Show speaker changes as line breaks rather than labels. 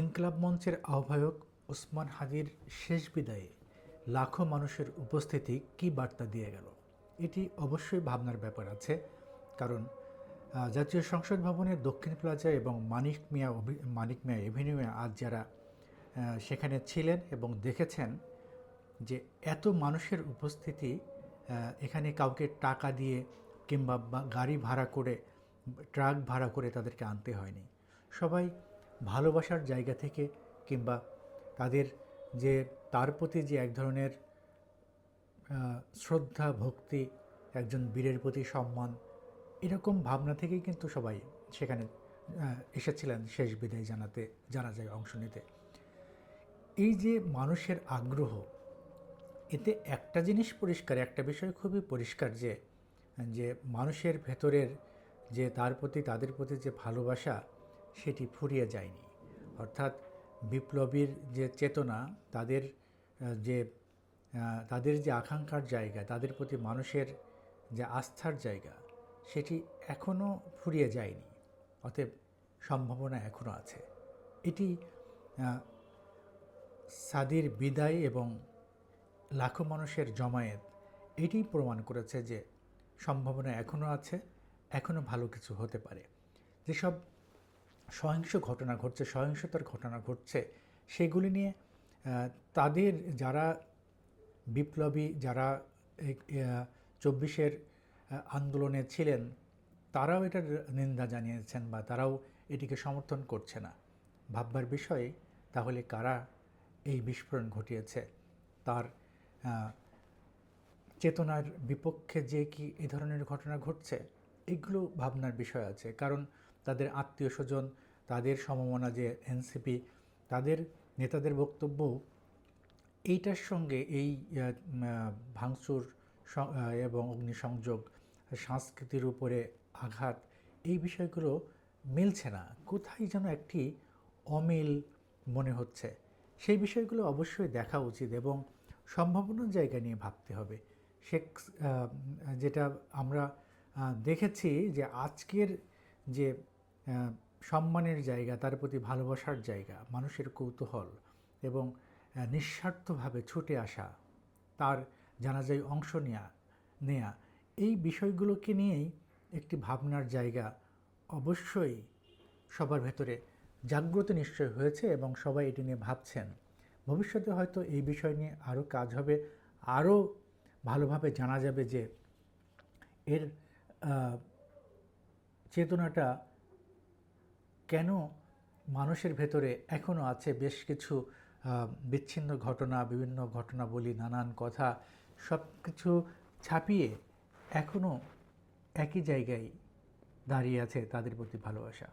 ইনকলাব মঞ্চের আহ্বায়ক ওসমান হাদির শেষ বিদায়ে লাখো মানুষের উপস্থিতি কী বার্তা দিয়ে গেল? এটি অবশ্যই ভাবনার ব্যাপার আছে, কারণ জাতীয় সংসদ ভবনের দক্ষিণ প্লাজা এবং মানিক মিয়া মানিক মিয়া এভিনিউয়ে আজ যারা সেখানে ছিলেন এবং দেখেছেন যে এত মানুষের উপস্থিতি এখানে কাউকে টাকা দিয়ে কিংবা গাড়ি ভাড়া করে, ট্রাক ভাড়া করে তাদেরকে আনতে হয়নি। সবাই ভালোবাসার জায়গা থেকে কিংবা তাদের যে, তার প্রতি যে এক ধরনের শ্রদ্ধা, ভক্তি, একজন বীরের প্রতি সম্মান, এরকম ভাবনা থেকেই কিন্তু সবাই সেখানে এসেছিলেন শেষ বিদায় জানাতে জানা যায় অংশ নিতে। এই যে মানুষের আগ্রহ, এতে একটা জিনিস পরিষ্কার, একটা বিষয় খুবই পরিষ্কার যে যে মানুষের ভেতরের যে, তার প্রতি, তাদের প্রতি যে ভালোবাসা সেটি ফুরিয়ে যায়নি। অর্থাৎ বিপ্লবীর যে চেতনা, তাদের যে তাদের যে আকাঙ্ক্ষার জায়গা, তাদের প্রতি মানুষের যে আস্থার জায়গা, সেটি এখনও ফুরিয়ে যায়নি। অতএব সম্ভাবনা এখনও আছে। এটি সাদির বিদায় এবং লাখো মানুষের জমায়েত এটি প্রমাণ করেছে যে সম্ভাবনা এখনও আছে এখনও ভালো কিছু হতে পারে। যেসব সহিংস ঘটনা ঘটছে, সহিংসতার ঘটনা ঘটছে, সেগুলি নিয়ে তাদের যারা বিপ্লবী, যারা চব্বিশের আন্দোলনে ছিলেন, তারাও এটার নিন্দা জানিয়েছেন বা তারাও এটিকে সমর্থন করছে না। ভাববার বিষয়ে, তাহলে কারা এই বিস্ফোরণ ঘটিয়েছে? তার চেতনার বিপক্ষে যে কি এ ধরনের ঘটনা ঘটছে? এগুলো ভাবনার বিষয় আছে। কারণ তাদের আত্মীয় স্বজন, তাদের সমমনা যে এনসিপি, তাদের নেতাদের বক্তব্য, এইটার সঙ্গে এই ভাঙচুর এবং অগ্নিসংযোগ, সংস্কৃতির উপরে আঘাত, এই বিষয়গুলো মিলছে না। কোথায় যেন একটি অমিল মনে হচ্ছে। সেই বিষয়গুলো অবশ্যই দেখা উচিত এবং সম্ভাবনার জায়গা নিয়ে ভাবতে হবে। সে যেটা আমরা দেখেছি যে আজকের যে সম্মানের জায়গা, তার প্রতি ভালোবাসার জায়গা, মানুষের কৌতূহল এবং নিঃস্বার্থভাবে ছুটে আসা, তার জানাজায় অংশ নেয়া নেয়া, এই বিষয়গুলোকে নিয়েই একটি ভাবনার জায়গা অবশ্যই সবার ভেতরে জাগ্রত নিশ্চয় হয়েছে এবং সবাই এটি নিয়ে ভাবছেন। ভবিষ্যতে হয়তো এই বিষয় নিয়ে আরও কাজ হবে আরও ভালোভাবে জানা যাবে যে, এর চেতনাটা কেন মানুষের ভেতরে এখনও আছে? বেশ কিছু বিচ্ছিন্ন ঘটনা, বিভিন্ন ঘটনাবলী, নানান কথা সব কিছু ছাপিয়ে এখনও একই জায়গায় দাঁড়িয়ে আছে তাদের প্রতি ভালোবাসা।